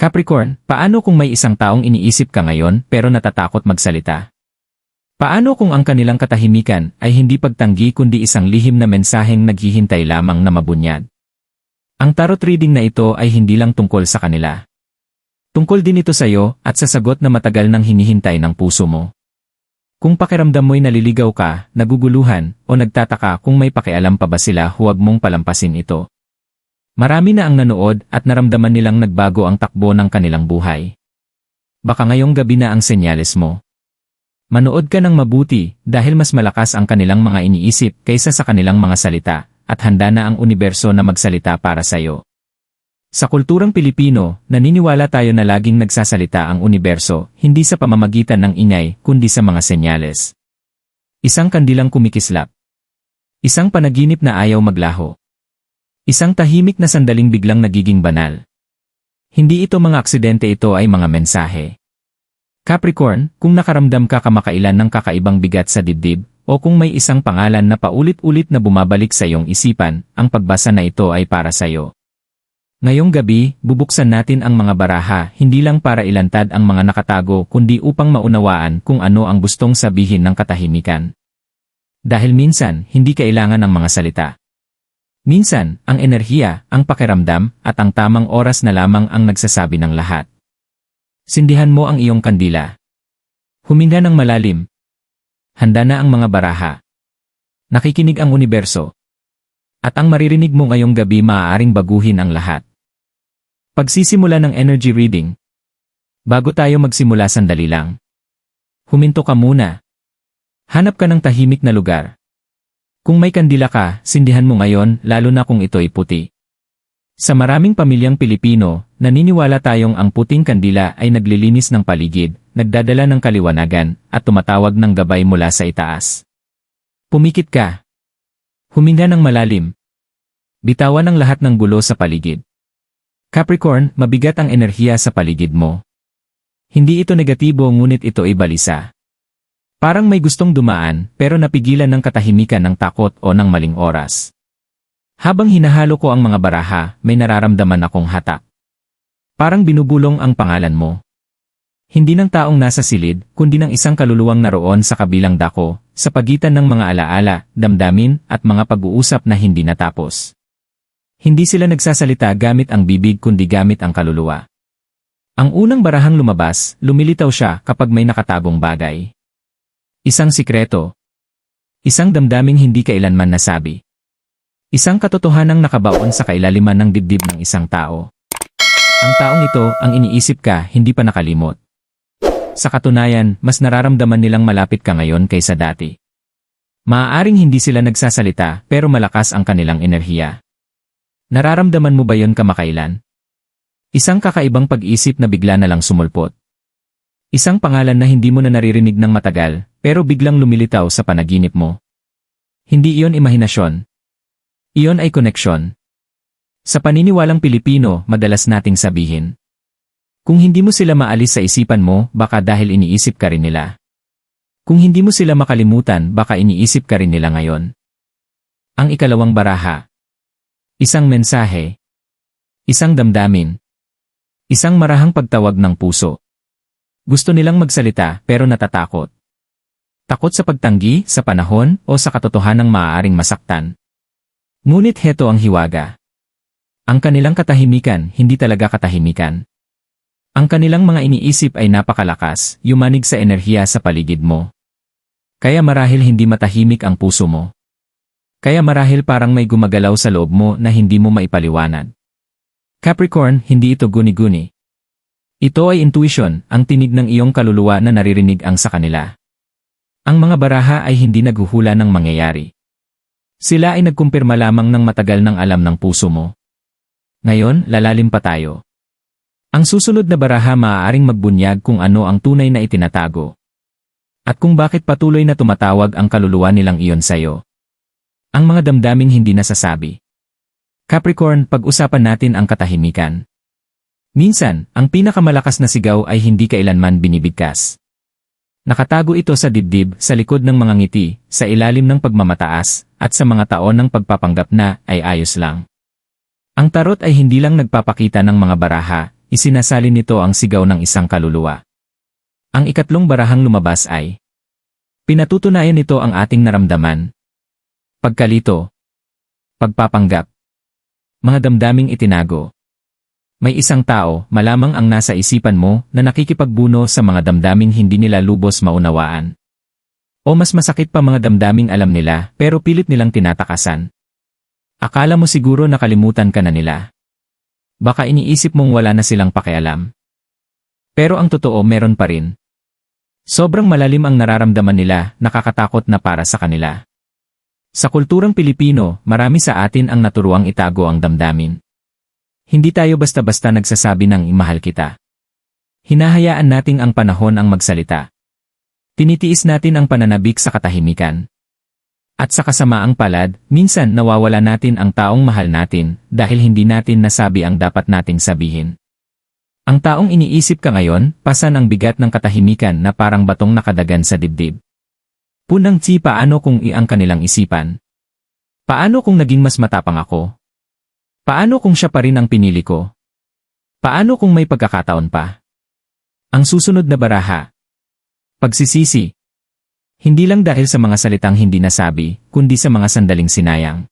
Capricorn, paano kung may isang taong iniisip ka ngayon pero natatakot magsalita? Paano kung ang kanilang katahimikan ay hindi pagtanggi kundi isang lihim na mensaheng naghihintay lamang na mabunyad? Ang tarot reading na ito ay hindi lang tungkol sa kanila. Tungkol din ito sa iyo at sa sagot na matagal nang hinihintay ng puso mo. Kung pakiramdam mo'y naliligaw ka, naguguluhan, o nagtataka kung may pakialam pa ba sila huwag mong palampasin ito. Marami na ang nanood at naramdaman nilang nagbago ang takbo ng kanilang buhay. Baka ngayong gabi na ang senyales mo. Manood ka ng mabuti dahil mas malakas ang kanilang mga iniisip kaysa sa kanilang mga salita at handa na ang universo na magsalita para sa iyo. Sa kulturang Pilipino, naniniwala tayo na laging nagsasalita ang universo, hindi sa pamamagitan ng ingay, kundi sa mga senyales. Isang kandilang kumikislap. Isang panaginip na ayaw maglaho. Isang tahimik na sandaling biglang nagiging banal. Hindi ito mga aksidente ito ay mga mensahe. Capricorn, kung nakaramdam ka kamakailan ng kakaibang bigat sa dibdib, o kung may isang pangalan na paulit-ulit na bumabalik sa iyong isipan, ang pagbasa na ito ay para sa iyo. Ngayong gabi, bubuksan natin ang mga baraha hindi lang para ilantad ang mga nakatago kundi upang maunawaan kung ano ang gustong sabihin ng katahimikan. Dahil minsan, hindi kailangan ng mga salita. Minsan, ang enerhiya, ang pakiramdam, at ang tamang oras na lamang ang nagsasabi ng lahat. Sindihan mo ang iyong kandila. Huminga ng malalim. Handa na ang mga baraha. Nakikinig ang universo. At ang maririnig mo ngayong gabi maaaring baguhin ang lahat. Pagsisimula ng energy reading. Bago tayo magsimula sandali lang. Huminto ka muna. Hanap ka ng tahimik na lugar. Kung may kandila ka, sindihan mo ngayon lalo na kung ito'y puti. Sa maraming pamilyang Pilipino, naniniwala tayong ang puting kandila ay naglilinis ng paligid, nagdadala ng kaliwanagan, at tumatawag ng gabay mula sa itaas. Pumikit ka. Huminga ng malalim. Bitawan ang lahat ng gulo sa paligid. Capricorn, mabigat ang enerhiya sa paligid mo. Hindi ito negatibo ngunit ito ay balisa. Parang may gustong dumaan pero napigilan ng katahimikan ng takot o ng maling oras. Habang hinahalo ko ang mga baraha, may nararamdaman akong hatak. Parang binubulong ang pangalan mo. Hindi ng taong nasa silid, kundi ng isang kaluluwang naroon sa kabilang dako, sa pagitan ng mga alaala, damdamin, at mga pag-uusap na hindi natapos. Hindi sila nagsasalita gamit ang bibig kundi gamit ang kaluluwa. Ang unang barahang lumabas, lumilitaw siya kapag may nakatagong bagay. Isang sikreto. Isang damdaming hindi kailanman nasabi. Isang katotohanang nakabaon sa kailaliman ng dibdib ng isang tao. Ang taong ito ang iniisip ka hindi pa nakalimot. Sa katunayan, mas nararamdaman nilang malapit ka ngayon kaysa dati. Maaaring hindi sila nagsasalita pero malakas ang kanilang enerhiya. Nararamdaman mo ba yon kamakailan? Isang kakaibang pag-isip na bigla na lang sumulpot. Isang pangalan na hindi mo na naririnig ng matagal, pero biglang lumilitaw sa panaginip mo. Hindi iyon imahinasyon. Iyon ay koneksyon. Sa paniniwalang Pilipino, madalas nating sabihin. Kung hindi mo sila maalis sa isipan mo, baka dahil iniisip ka rin nila. Kung hindi mo sila makalimutan, baka iniisip ka rin nila ngayon. Ang ikalawang baraha. Isang mensahe. Isang damdamin. Isang marahang pagtawag ng puso. Gusto nilang magsalita pero natatakot. Takot sa pagtanggi, sa panahon, o sa katotohanang maaaring masaktan. Ngunit heto ang hiwaga. Ang kanilang katahimikan, hindi talaga katahimikan. Ang kanilang mga iniisip ay napakalakas, yumanig sa enerhiya sa paligid mo. Kaya marahil hindi matahimik ang puso mo. Kaya marahil parang may gumagalaw sa loob mo na hindi mo maipaliwanag. Capricorn, hindi ito guni-guni. Ito ay intuition, ang tinig ng iyong kaluluwa na naririnig ang sa kanila. Ang mga baraha ay hindi naghuhula ng mangyayari. Sila ay nagkumpirma lamang ng matagal ng alam ng puso mo. Ngayon, lalalim pa tayo. Ang susunod na baraha maaaring magbunyag kung ano ang tunay na itinatago. At kung bakit patuloy na tumatawag ang kaluluwa nilang iyon sa'yo. Ang mga damdaming hindi nasasabi. Capricorn, pag-usapan natin ang katahimikan. Minsan, ang pinakamalakas na sigaw ay hindi kailanman binibigkas. Nakatago ito sa dibdib, sa likod ng mga ngiti, sa ilalim ng pagmamataas, at sa mga taon ng pagpapanggap na ay ayos lang. Ang tarot ay hindi lang nagpapakita ng mga baraha, isinasali nito ang sigaw ng isang kaluluwa. Ang ikatlong barahang lumabas ay Pinatutunayan nito ang ating naramdaman. Pagkalito. Pagpapanggap. Mga damdaming itinago. May isang tao, malamang ang nasa isipan mo, na nakikipagbuno sa mga damdaming hindi nila lubos maunawaan. O mas masakit pa mga damdaming alam nila, pero pilit nilang tinatakasan. Akala mo siguro nakalimutan ka na nila. Baka iniisip mong wala na silang pakialam. Pero ang totoo meron pa rin. Sobrang malalim ang nararamdaman nila, nakakatakot na para sa kanila. Sa kulturang Pilipino, marami sa atin ang naturuang itago ang damdamin. Hindi tayo basta-basta nagsasabi ng imahal kita. Hinahayaan nating ang panahon ang magsalita. Tinitiis natin ang pananabik sa katahimikan. At sa kasamaang palad, minsan nawawala natin ang taong mahal natin dahil hindi natin nasabi ang dapat nating sabihin. Ang taong iniisip ka ngayon, pasan ang bigat ng katahimikan na parang batong nakadagan sa dibdib. Punang chi paano kung iang kanilang isipan? Paano kung naging mas matapang ako? Paano kung siya pa rin ang pinili ko? Paano kung may pagkakataon pa? Ang susunod na baraha. Pagsisisi. Hindi lang dahil sa mga salitang hindi nasabi, kundi sa mga sandaling sinayang.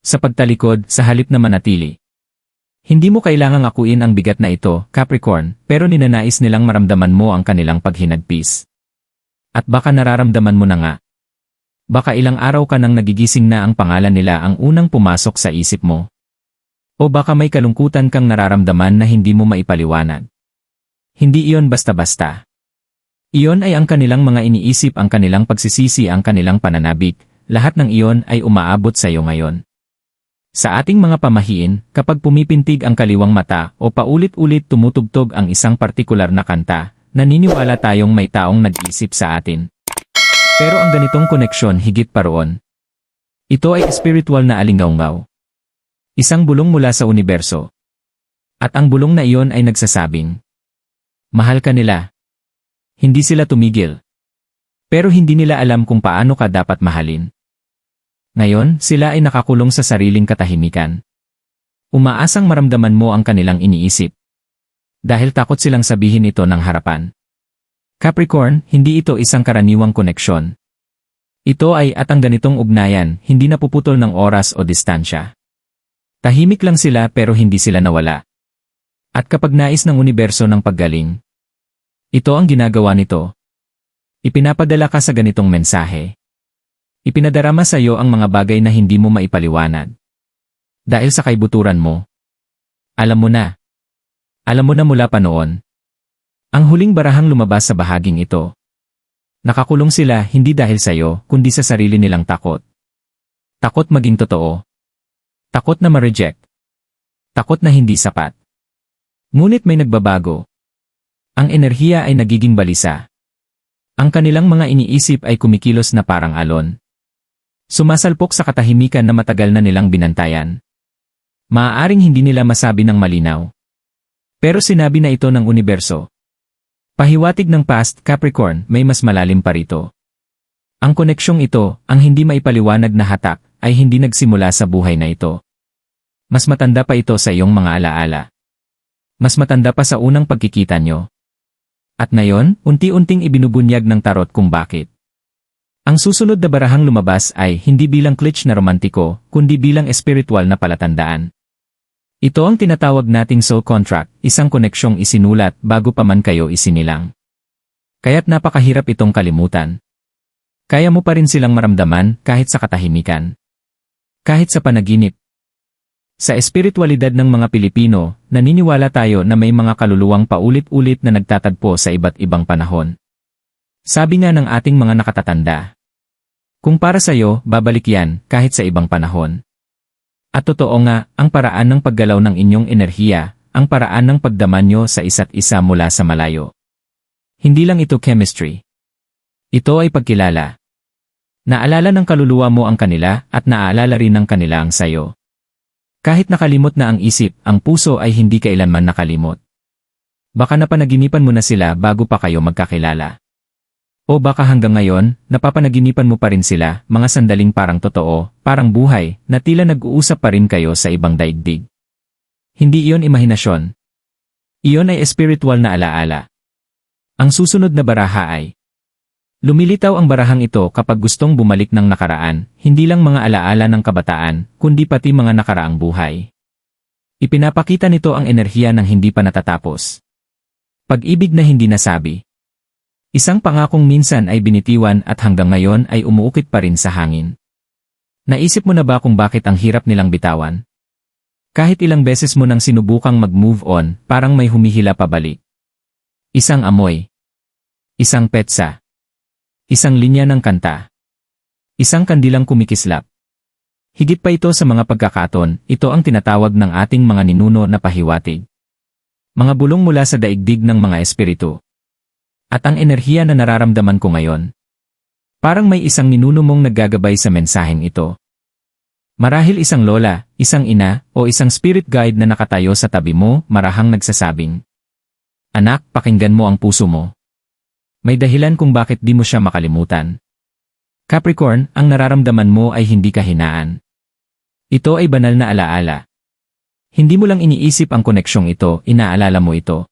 Sa pagtalikod, sa halip na manatili. Hindi mo kailangang akuin ang bigat na ito, Capricorn, pero ninanais nilang maramdaman mo ang kanilang paghinagpis. At baka nararamdaman mo na nga. Baka ilang araw ka nang nagigising na ang pangalan nila ang unang pumasok sa isip mo. O baka may kalungkutan kang nararamdaman na hindi mo maipaliwanag. Hindi iyon basta-basta. Iyon ay ang kanilang mga iniisip ang kanilang pagsisisi ang kanilang pananabik, lahat ng iyon ay umaabot sa iyo ngayon. Sa ating mga pamahiin, kapag pumipintig ang kaliwang mata o paulit-ulit tumutugtog ang isang partikular na kanta, naniniwala tayong may taong nag-isip sa atin. Pero ang ganitong koneksyon higit pa roon. Ito ay spiritual na alingaungaw. Isang bulong mula sa universo. At ang bulong na iyon ay nagsasabing, Mahal ka nila. Hindi sila tumigil. Pero hindi nila alam kung paano ka dapat mahalin. Ngayon, sila ay nakakulong sa sariling katahimikan. Umaasang maramdaman mo ang kanilang iniisip. Dahil takot silang sabihin ito ng harapan. Capricorn, hindi ito isang karaniwang koneksyon. Ito ay at ang ganitong ugnayan, hindi napuputol ng oras o distansya. Tahimik lang sila pero hindi sila nawala. At kapag nais ng universo ng paggaling, ito ang ginagawa nito. Ipinapadala ka sa ganitong mensahe. Ipinadarama sa iyo ang mga bagay na hindi mo maipaliwanag. Dahil sa kaibuturan mo. Alam mo na. Alam mo na mula pa noon. Ang huling barahang lumabas sa bahaging ito. Nakakulong sila hindi dahil sa iyo, kundi sa sarili nilang takot. Takot maging totoo. Takot na ma-reject. Takot na hindi sapat. Ngunit may nagbabago. Ang enerhiya ay nagiging balisa. Ang kanilang mga iniisip ay kumikilos na parang alon. Sumasalpok sa katahimikan na matagal na nilang binantayan. Maaaring hindi nila masabi ng malinaw. Pero sinabi na ito ng universo. Pahiwatig ng past, Capricorn, may mas malalim pa rito. Ang koneksyong ito, ang hindi maipaliwanag na hatak, ay hindi nagsimula sa buhay na ito. Mas matanda pa ito sa iyong mga alaala. Mas matanda pa sa unang pagkikita nyo. At ngayon, unti-unting ibinubunyag ng tarot kung bakit. Ang susunod na barahang lumabas ay hindi bilang klitsch na romantiko, kundi bilang espiritual na palatandaan. Ito ang tinatawag nating soul contract, isang koneksyong isinulat bago pa man kayo isinilang. Kaya't napakahirap itong kalimutan. Kaya mo pa rin silang maramdaman kahit sa katahimikan. Kahit sa panaginip. Sa espiritualidad ng mga Pilipino, naniniwala tayo na may mga kaluluwang paulit-ulit na nagtatagpo sa iba't ibang panahon. Sabi nga ng ating mga nakatatanda. Kung para sa iyo, babalik yan kahit sa ibang panahon. At totoo nga, ang paraan ng paggalaw ng inyong enerhiya, ang paraan ng pagdaman nyo sa isa't isa mula sa malayo. Hindi lang ito chemistry. Ito ay pagkilala. Naalala ng kaluluwa mo ang kanila at naaalala rin ng kanila ang sayo. Kahit nakalimot na ang isip, ang puso ay hindi kailanman nakalimot. Baka napanaginipan mo na sila bago pa kayo magkakilala. O baka hanggang ngayon, napapanaginipan mo pa rin sila, mga sandaling parang totoo, parang buhay, na tila nag-uusap pa rin kayo sa ibang daigdig. Hindi iyon imahinasyon. Iyon ay espiritual na alaala. Ang susunod na baraha ay Lumilitaw ang barahang ito kapag gustong bumalik ng nakaraan, hindi lang mga alaala ng kabataan, kundi pati mga nakaraang buhay. Ipinapakita nito ang enerhiya ng hindi pa natatapos. Pag-ibig na hindi nasabi. Isang pangakong minsan ay binitiwan at hanggang ngayon ay umuukit pa rin sa hangin. Naisip mo na ba kung bakit ang hirap nilang bitawan? Kahit ilang beses mo nang sinubukang mag-move on, parang may humihila pabalik. Isang amoy. Isang petsa. Isang linya ng kanta. Isang kandilang kumikislap. Higit pa ito sa mga pagkakaton, ito ang tinatawag ng ating mga ninuno na pahiwatig. Mga bulong mula sa daigdig ng mga espiritu. At ang enerhiya na nararamdaman ko ngayon. Parang may isang ninuno mong naggagabay sa mensaheng ito. Marahil isang lola, isang ina, o isang spirit guide na nakatayo sa tabi mo, marahang nagsasabing, Anak, pakinggan mo ang puso mo. May dahilan kung bakit di mo siya makalimutan. Capricorn, ang nararamdaman mo ay hindi kahinaan. Ito ay banal na alaala. Hindi mo lang iniisip ang koneksyong ito, inaalala mo ito.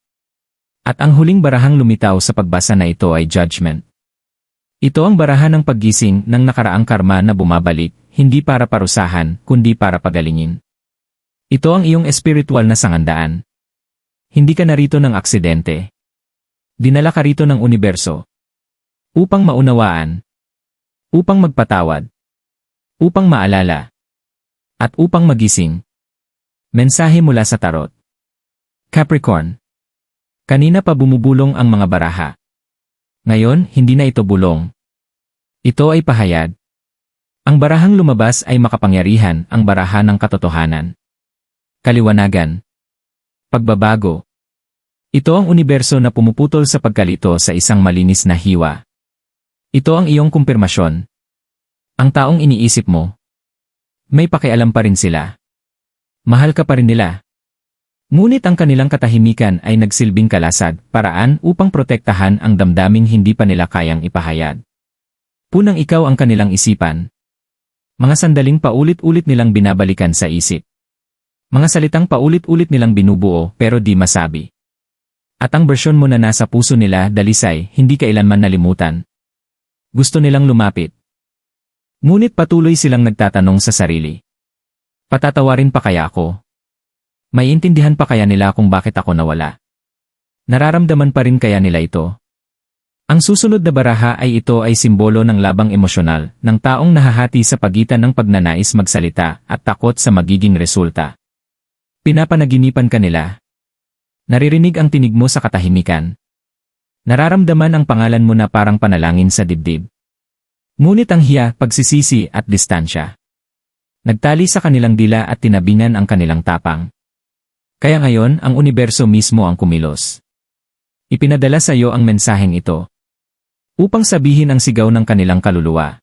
At ang huling barahang lumitaw sa pagbasa na ito ay judgment. Ito ang barahan ng paggising ng nakaraang karma na bumabalik, hindi para parusahan, kundi para pagalingin. Ito ang iyong espiritual na sangandaan. Hindi ka narito ng aksidente. Dinala ka rito ng universo. Upang maunawaan. Upang magpatawad. Upang maalala. At upang magising. Mensahe mula sa tarot. Capricorn. Kanina pa bumubulong ang mga baraha. Ngayon, hindi na ito bulong. Ito ay pahayag. Ang barahang lumabas ay makapangyarihan, ang baraha ng katotohanan. Kaliwanagan. Pagbabago. Ito ang universo na pumuputol sa pagkalito sa isang malinis na hiwa. Ito ang iyong kumpirmasyon. Ang taong iniisip mo. May pakialam pa rin sila. Mahal ka pa rin nila. Ngunit ang kanilang katahimikan ay nagsilbing kalasag, paraan upang protektahan ang damdaming hindi pa nila kayang ipahayag. Punang ikaw ang kanilang isipan. Mga sandaling paulit-ulit nilang binabalikan sa isip. Mga salitang paulit-ulit nilang binubuo pero di masabi. At ang bersyon mo na nasa puso nila, dalisay, hindi kailanman nalimutan. Gusto nilang lumapit. Ngunit patuloy silang nagtatanong sa sarili. Patatawarin pa kaya ako? May intindihan pa kaya nila kung bakit ako nawala? Nararamdaman pa rin kaya nila ito? Ang susunod na baraha ay ito ay simbolo ng labang emosyonal ng taong nahahati sa pagitan ng pagnanais magsalita at takot sa magiging resulta. Pinapanaginipan ka nila. Naririnig ang tinig mo sa katahimikan. Nararamdaman ang pangalan mo na parang panalangin sa dibdib. Ngunit ang hiya, pagsisisi at distansya. Nagtali sa kanilang dila at tinabingan ang kanilang tapang. Kaya ngayon, ang universo mismo ang kumilos. Ipinadala sa iyo ang mensaheng ito. Upang sabihin ang sigaw ng kanilang kaluluwa.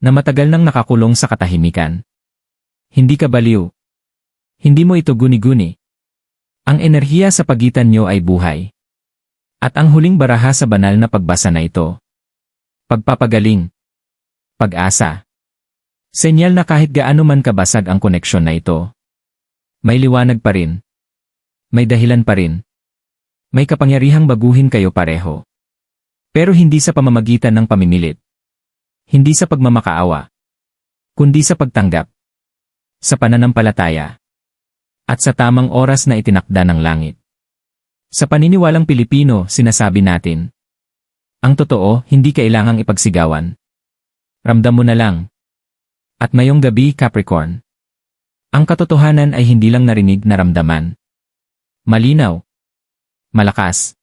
Na matagal nang nakakulong sa katahimikan. Hindi ka baliw. Hindi mo ito guni-guni. Ang enerhiya sa pagitan nyo ay buhay. At ang huling baraha sa banal na pagbasa na ito. Pagpapagaling. Pag-asa. Senyal na kahit gaano man kabasag ang koneksyon na ito. May liwanag pa rin. May dahilan pa rin. May kapangyarihang baguhin kayo pareho. Pero hindi sa pamamagitan ng pamimilit. Hindi sa pagmamakaawa. Kundi sa pagtanggap. Sa pananampalataya. At sa tamang oras na itinakda ng langit. Sa paniniwalang Pilipino, sinasabi natin. Ang totoo, hindi kailangang ipagsigawan. Ramdam mo na lang. At mayong gabi, Capricorn. Ang katotohanan ay hindi lang narinig na ramdaman. Malinaw. Malakas.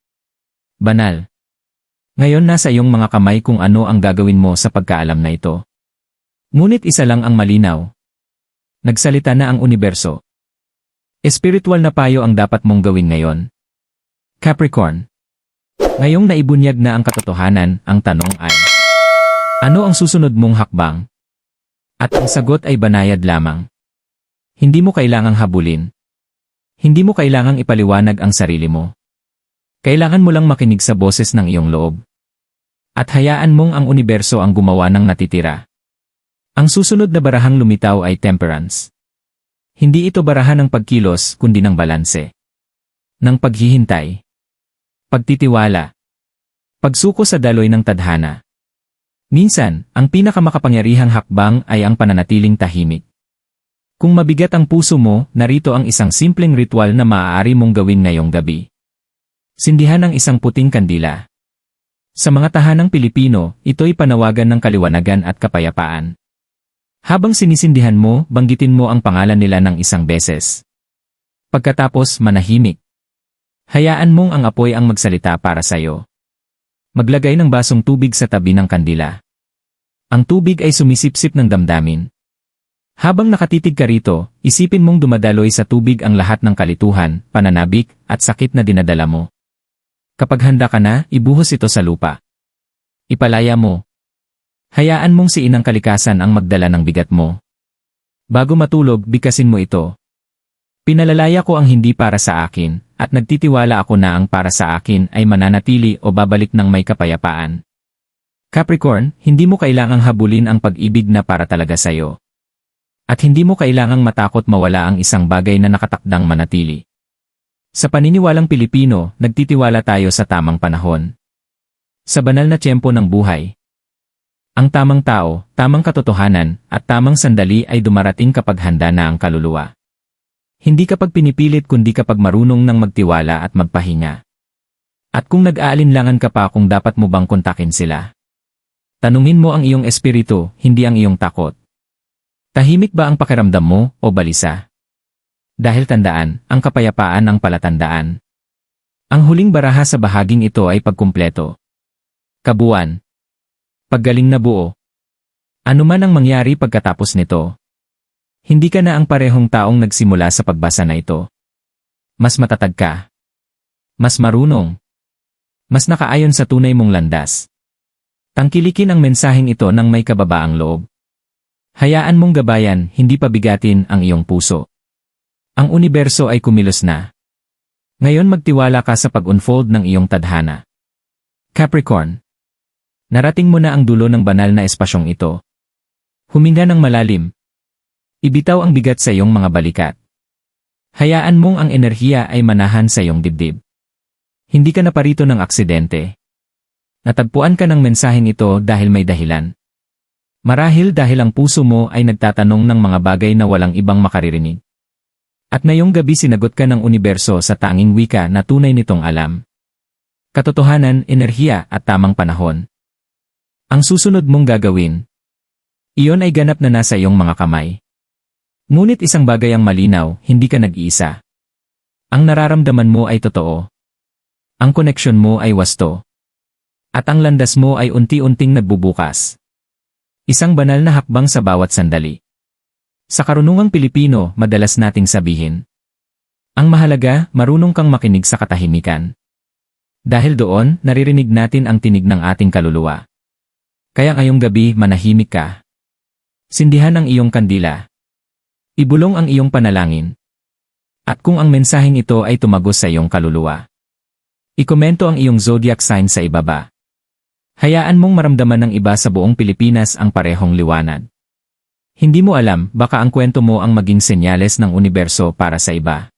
Banal. Ngayon nasa iyong mga kamay kung ano ang gagawin mo sa pagkaalam na ito. Ngunit isa lang ang malinaw. Nagsalita na ang universo. Espiritual na payo ang dapat mong gawin ngayon. Capricorn. Ngayong naibunyag na ang katotohanan, ang tanong ay, Ano ang susunod mong hakbang? At ang sagot ay banayad lamang. Hindi mo kailangang habulin. Hindi mo kailangang ipaliwanag ang sarili mo. Kailangan mo lang makinig sa boses ng iyong loob. At hayaan mong ang universo ang gumawa ng natitira. Ang susunod na barahang lumitaw ay temperance. Hindi ito barahan ng pagkilos kundi ng balanse. ng paghihintay. Pagtitiwala. Pagsuko sa daloy ng tadhana. Minsan, ang pinakamakapangyarihang hakbang ay ang pananatiling tahimik. Kung mabigat ang puso mo, narito ang isang simpleng ritual na maaari mong gawin ngayong gabi. Sindihan ang isang puting kandila. Sa mga tahanang Pilipino, ito'y panawagan ng kaliwanagan at kapayapaan. Habang sinisindihan mo, banggitin mo ang pangalan nila ng isang beses. Pagkatapos, manahimik. Hayaan mong ang apoy ang magsalita para sa'yo. Maglagay ng basong tubig sa tabi ng kandila. Ang tubig ay sumisipsip ng damdamin. Habang nakatitig ka rito, isipin mong dumadaloy sa tubig ang lahat ng kalituhan, pananabik, at sakit na dinadala mo. Kapag handa ka na, ibuhos ito sa lupa. Ipalaya mo. Hayaan mong si inang kalikasan ang magdala ng bigat mo. Bago matulog, bikasin mo ito. Pinalalaya ko ang hindi para sa akin, at nagtitiwala ako na ang para sa akin ay mananatili o babalik ng may kapayapaan. Capricorn, hindi mo kailangang habulin ang pag-ibig na para talaga sa'yo. At hindi mo kailangang matakot mawala ang isang bagay na nakatakdang manatili. Sa paniniwalang Pilipino, nagtitiwala tayo sa tamang panahon. Sa banal na tiyempo ng buhay. Ang tamang tao, tamang katotohanan, at tamang sandali ay dumarating kapag handa na ang kaluluwa. Hindi kapag pinipilit kundi kapag marunong ng magtiwala at magpahinga. At kung nag-aalinlangan ka pa kung dapat mo bang kontakin sila. Tanungin mo ang iyong espiritu, hindi ang iyong takot. Tahimik ba ang pakiramdam mo o balisa? Dahil tandaan, ang kapayapaan ang palatandaan. Ang huling baraha sa bahaging ito ay pagkumpleto. Kabuuan. Paggaling na buo. Ano man ang mangyari pagkatapos nito. Hindi ka na ang parehong taong nagsimula sa pagbasa na ito. Mas matatag ka. Mas marunong. Mas nakaayon sa tunay mong landas. Tangkilikin ang mensaheng ito ng may kababaang loob. Hayaan mong gabayan, hindi pabigatin ang iyong puso. Ang universo ay kumilos na. Ngayon magtiwala ka sa pag-unfold ng iyong tadhana. Capricorn. Narating mo na ang dulo ng banal na espasyong ito. Huminga ng malalim. Ibitaw ang bigat sa iyong mga balikat. Hayaan mong ang enerhiya ay manahan sa iyong dibdib. Hindi ka na parito ng aksidente. Natagpuan ka ng mensaheng ito dahil may dahilan. Marahil dahil ang puso mo ay nagtatanong ng mga bagay na walang ibang makaririnig. At ngayong gabi sinagot ka ng universo sa tanging wika na tunay nitong alam. Katotohanan, enerhiya at tamang panahon. Ang susunod mong gagawin. Iyon ay ganap na nasa iyong mga kamay. Ngunit isang bagay ang malinaw, hindi ka nag-iisa. Ang nararamdaman mo ay totoo. Ang koneksyon mo ay wasto. At ang landas mo ay unti-unting nagbubukas. Isang banal na hakbang sa bawat sandali. Sa karunungang Pilipino, madalas nating sabihin. Ang mahalaga, marunong kang makinig sa katahimikan. Dahil doon, naririnig natin ang tinig ng ating kaluluwa. Kaya ngayong gabi, manahimik ka. Sindihan ang iyong kandila. Ibulong ang iyong panalangin. At kung ang mensaheng ito ay tumagos sa iyong kaluluwa. Ikomento ang iyong zodiac sign sa ibaba. Hayaan mong maramdaman ng iba sa buong Pilipinas ang parehong liwanag. Hindi mo alam, baka ang kwento mo ang maging senyales ng universo para sa iba.